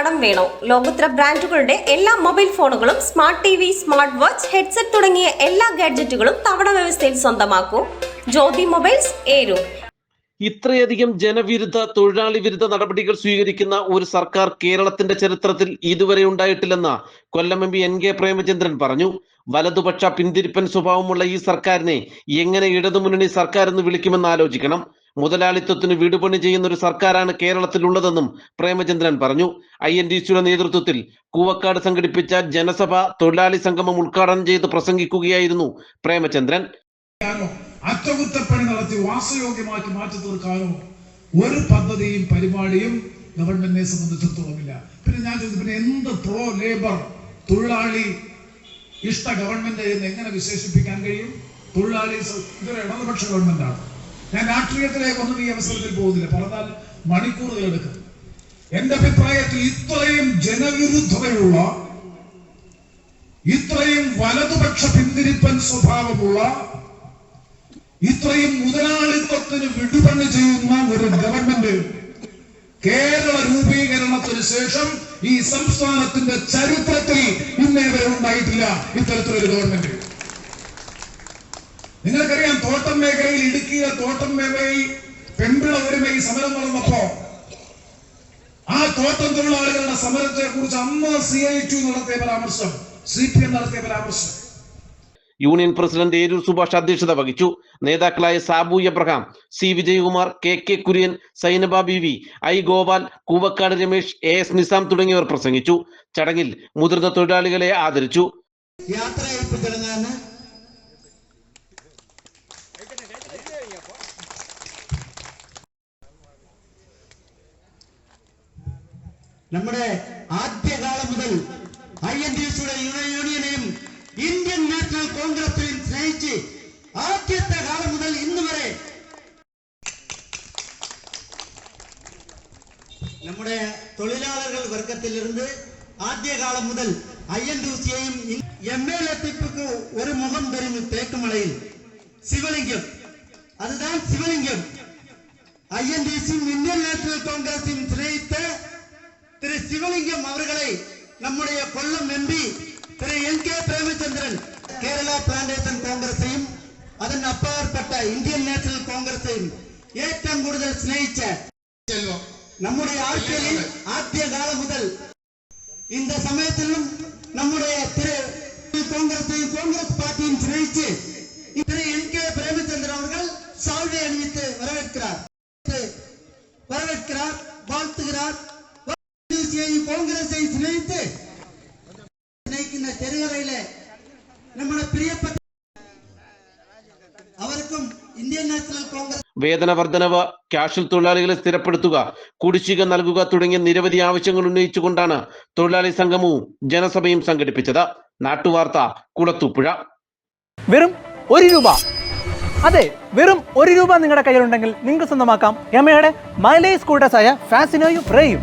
കടം വേണോ? ലോകോത്തര ബ്രാൻഡുകളുടെ എല്ലാ മൊബൈൽ ഫോണുകളും smart T V smart watch headset തുടങ്ങിയ എല്ലാ ഗാഡ്ജറ്റുകളും തവണ വ്യവസ്ഥയിൽ സ്വന്തമാക്കൂ. ജ്യോതി മൊബൈൽസ് ഏരു. ഇത്രയധികം ജനവിരുദ്ധ തൊഴിലാളി വിരുദ്ധ നടപടികൾ സ്വീകരിക്കുന്ന ഒരു സർക്കാർ കേരളത്തിന്റെ ചരിത്രത്തിൽ ഇതുവരെ ഉണ്ടായിട്ടില്ലെന്ന് Kollam M P N K Premachandran പറഞ്ഞു. വലതുപക്ഷ പിന്തിരിപ്പൻ സ്വഭാവമുള്ള ഈ സർക്കാരിനെ എങ്ങനെ ഇടതുമുന്നണി സർക്കാർ എന്ന് വിളിക്കുമെന്ന് ആലോചിക്കണം. മുതലാളിത്വത്തിന് വീടുപണി ചെയ്യുന്ന ഒരു സർക്കാരാണ് കേരളത്തിലുള്ളതെന്നും പ്രേമചന്ദ്രൻ പറഞ്ഞു. ഐ എൻ ഡി സിയുടെ നേതൃത്വത്തിൽ കൂവക്കാട് സംഘടിപ്പിച്ച ജനസഭ തൊഴിലാളി സംഗമം ഉദ്ഘാടനം ചെയ്ത് പ്രസംഗിക്കുകയായിരുന്നു പ്രേമചന്ദ്രൻ. അറ്റകുറ്റപ്പണി നടത്തി വാസയോഗ്യമാക്കി മാറ്റി തീർക്കാനോ ഒരു പദ്ധതിയും പരിപാടിയും ഗവൺമെന്റിനെ സംബന്ധിച്ചിടത്തോളമില്ല പിന്നെ ഞാൻ ചോദിച്ചു പിന്നെ എന്ത് പ്രോ ലേബർ തൊഴിലാളി ഇഷ്ട ഗവൺമെന്റ് എന്ന് എങ്ങനെ വിശേഷിപ്പിക്കാൻ കഴിയും? തൊഴിലാളി ഇതൊരു ഇടതുപക്ഷ ഗവൺമെന്റാണ്. ഞാൻ രാഷ്ട്രീയത്തിലേക്ക് ഒന്നും ഈ അവസരത്തിൽ പോകുന്നില്ല. പറഞ്ഞാൽ മണിക്കൂറുകൾ എടുക്കും എന്റെ അഭിപ്രായത്തിൽ ഇത്രയും ജനവിരുദ്ധതയുള്ള ഇത്രയും വലതുപക്ഷ പിന്തിരിപ്പൻ സ്വഭാവമുള്ള ഇത്രയും മുതലാളിത്വത്തിന് വിടുപണി ചെയ്യുന്ന ഒരു ഗവൺമെന്റ് കേരള രൂപീകരണത്തിന് ശേഷം ഈ സംസ്ഥാനത്തിന്റെ ചരിത്രത്തിൽ ഇന്നേ വരെ ഉണ്ടായിട്ടില്ല ഇത്തരത്തിലൊരു ഗവൺമെന്റ്. നിങ്ങൾക്കറിയാം തോട്ടം മേഖലയിൽ ഇടുക്കിയിലെ തോട്ടം മേഖലയിൽ പെൺപിള ഒരുമയിൽ സമരം നടന്നപ്പോ ആ തോട്ടം തൊഴിലാളികളുടെ സമരത്തെ കുറിച്ച് അന്ന് സി ഐ ടു നടത്തിയ പരാമർശം സി പി എം നടത്തിയ പരാമർശം. യൂണിയൻ പ്രസിഡന്റ് ഏരൂർ സുഭാഷ് അധ്യക്ഷത വഹിച്ചു. നേതാക്കളായ Sabu Abraham C Vijayakumar K K Kurian Sainaba B V I Gopal Koovakkad Ramesh A S Nizam തുടങ്ങിയവർ പ്രസംഗിച്ചു. ചടങ്ങിൽ മുതിർന്ന തൊഴിലാളികളെ ആദരിച്ചു. യാത്രയയപ്പ് നമ്മുടെ ആദ്യകാലം മുതൽ ഐ എൻ ഡി എഫിയുടെ യൂണിയനെയും ഇന്ത്യൻ നാഷണൽ കോൺഗ്രസിനെയും സ്നേഹിച്ച് ആദ്യത്തെ കാലം മുതൽ ഇന്ന് വരെ നമ്മുടെ തൊഴിലാളர்கள் വർக்கத்திலிருந்து ആദ്യ കാലം മുതൽ ഐ എൻ ഡി സിയെയും എം എൽ എത്തിപ്പുക്ക് ഒരു മുഖം തരുന്നു തേക്കുമലയിൽ Sivalingam അതുതാണ് Sivalingam I N D C Indian national Thiru Sivalingam அவர்களை நம்முடைய Kollam MP Thiru N K Premachandran Kerala plantation காங்கிரஸையும் அதன் அப்பாற்பட்ட இந்தியன் நேஷனல் காங்கிரஸையும் ஏற்றம் கூடுதல் சிநேகிச்ச நம்முடைய ஆட்சியில் ஆத்திய காலம் முதல் இந்த சமயத்திலும் நம்முடைய திரு காங்கிரஸையும் காங்கிரஸ் பார்ட்டியும் சிநேகிச்சு നമ്മുടെ പ്രിയപ്പെട്ട അവർക്കും ഇന്ത്യൻ നാഷണൽ കോൺഗ്രസ് വേതന വർധനവ് കാഷ്വൽ തൊഴിലാളികളെ സ്ഥിരപ്പെടുത്തുക കുടിശ്ശിക നൽകുക തുടങ്ങിയ നിരവധി ആവശ്യങ്ങൾ ഉന്നയിച്ചുകൊണ്ടാണ് തൊഴിലാളി സംഗമവും ജനസഭയും സംഘടിപ്പിച്ചത്. നാട്ടുവാർത്ത കുളത്തൂപ്പുഴ. വെറും ഒരു രൂപ. അതെ വെറും ഒരു രൂപ നിങ്ങളുടെ കയ്യിലുണ്ടെങ്കിൽ നിങ്ങൾക്ക് സ്വന്തമാക്കാം. യമയുടെ മൈലേജ് സ്കൂട്ടേഴ്സായ ഫാസിനോയും റേയും